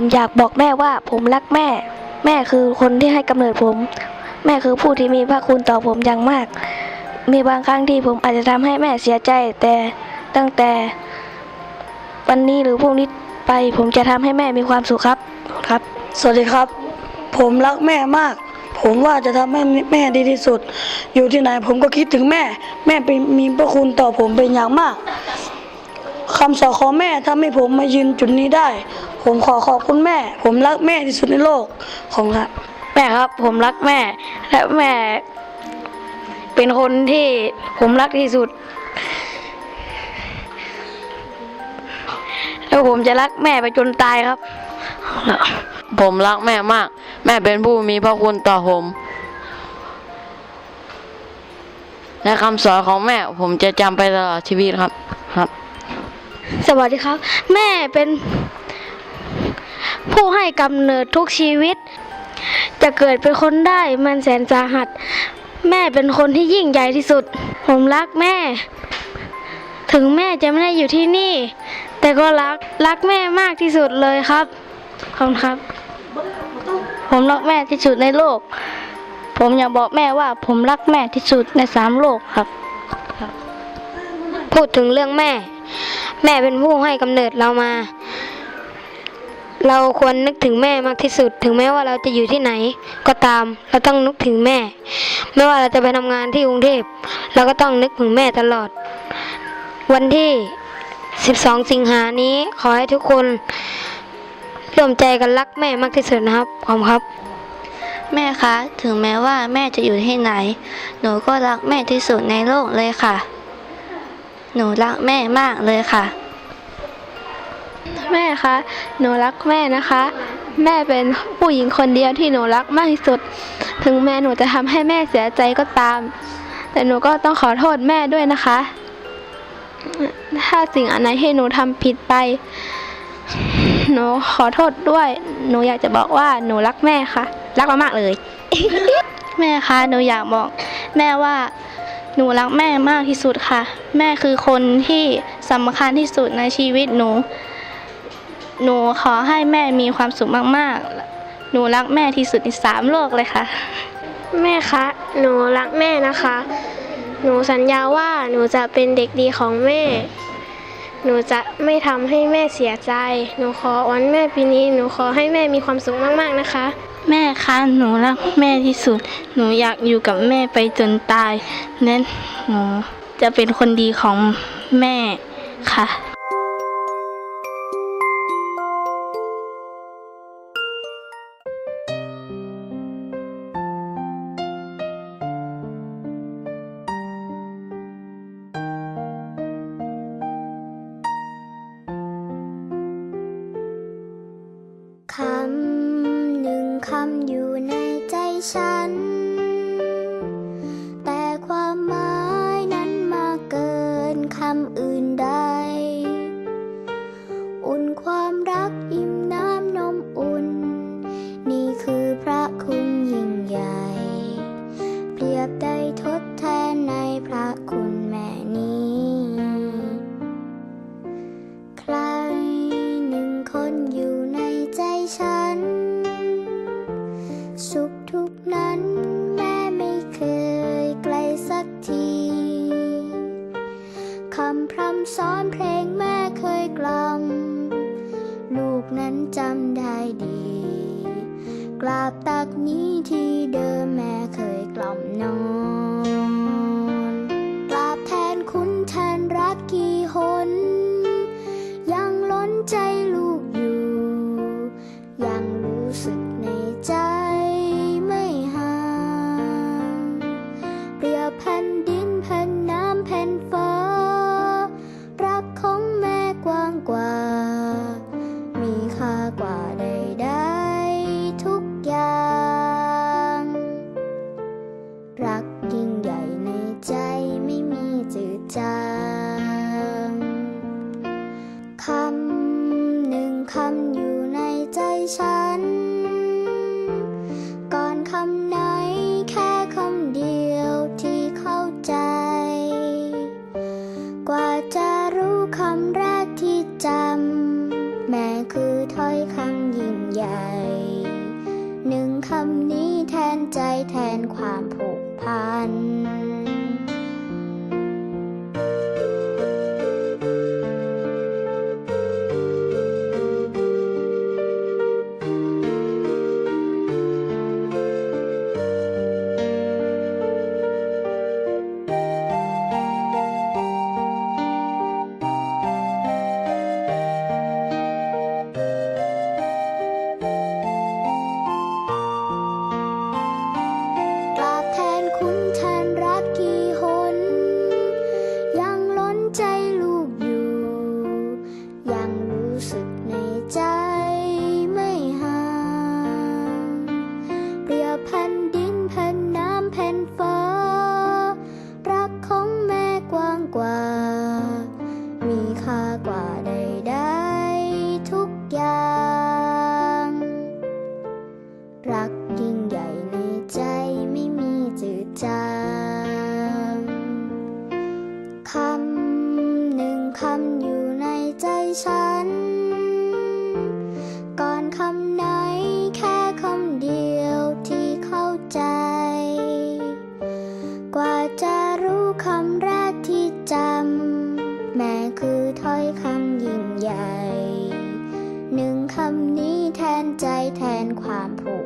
ผมอยากบอกแม่ว่าผมรักแม่ แม่คือคนที่ให้กำเนิดผม แม่คือผู้ที่มีพระคุณต่อผมอย่างมาก มีบางครั้งที่ผมอาจจะทำให้แม่เสียใจ แต่ตั้งแต่ วันนี้หรือพรุ่งนี้ไป ผมจะทำให้แม่มีความสุขครับครับ สวัสดีครับ ผมรักแม่มาก ผมว่าจะทำให้แม่ดีที่สุด อยู่ที่ไหนผมก็คิดถึงแม่ แม่เป็นมีพระคุณต่อผมเป็นอย่างมากคำสอนของแม่ทำให้ผมมายืนจุดนี้ได้ ผมขอขอบคุณแม่ ผมรักแม่ที่สุดในโลกของครับ แม่ครับ ผมรักแม่ และแม่ เป็นคนที่ผมรักที่สุด แล้วผมจะรักแม่ไปจนตายครับ ผมรักแม่มาก แม่เป็นผู้มีพระคุณต่อผมและคำสอนของแม่ผมจะจำไปตลอดชีวิตครับครับ สวัสดีครับ แม่เป็น ผู้ให้กำเนิดทุกชีวิต จะเกิดเป็นคนได้มันแสนสาหัส แม่เป็นคนที่ยิ่งใหญ่ที่สุด ผมรักแม่ ถึงแม่จะไม่ได้อยู่ที่นี่ แต่ก็รักรักแม่มากที่สุดเลยครับขอบคุณครับ ผมรักแม่ที่สุดในโลก ผมอยากบอกแม่ว่าผมรักแม่ที่สุดในสามโลกครับ พูดถึงเรื่องแม่ แม่เป็นผู้ให้กำเนิดเรามา เราควรนึกถึงแม่มากที่สุด ถึงแม้ว่าเราจะอยู่ที่ไหน ก็ตาม เราต้องนึกถึงแม่ ไม่ว่าเราจะไปทำงานที่กรุงเทพเราก็ต้องนึกถึงแม่ตลอด วันที่ 12 สิงหานี้ขอให้ทุกคนร่วมใจกันรักแม่มากที่สุดนะครับขอบคุณครับ แม่คะ ถึงแม้ว่าแม่จะอยู่ที่ไหน หนูก็รักแม่ที่สุดในโลกเลยค่ะ หนูรักแม่มากเลยค่ะ แม่คะ หนูรักแม่นะคะ แม่เป็นผู้หญิงคนเดียวที่หนูรักมากที่สุด ถึงแม่หนูจะทำให้แม่เสียใจก็ตาม แต่หนูก็ต้องขอโทษแม่ด้วยนะคะ ถ้าสิ่งอันไหนที่หนูทำผิดไป หนูขอโทษด้วย หนูอยากจะบอกว่าหนูรักแม่ค่ะ รักมากๆเลย แม่คะ หนูอยากบอก แม่ว่าหนูรักแม่มากที่สุดค่ะ แม่คือคนที่สำคัญที่สุดในชีวิตหนู หนูขอให้แม่มีความสุขมากๆ หนูรักแม่ที่สุดในสามโลกเลยค่ะ แม่คะ หนูรักแม่นะคะ หนูสัญญาว่าหนูจะเป็นเด็กดีของแม่ หนูจะไม่ทำให้แม่เสียใจ หนูขอวันแม่ปีนี้ หนูขอให้แม่มีความสุขมากๆนะคะ แม่คะ หนูรักแม่ที่สุด หนูอยากอยู่กับแม่ไปจนตายและหนูจะเป็นคนดีของแม่ค่ะำหนึ่งคำอยู่ในใจฉัน สอนเพลงแม่เคยกล่อม ลูกนั้นจำได้ดี กราบตักนี้ที่เดิมแม่เคยกล่อมนอนกราบแทนคุณแทนรักกี่หน ใจแทนความผู Thù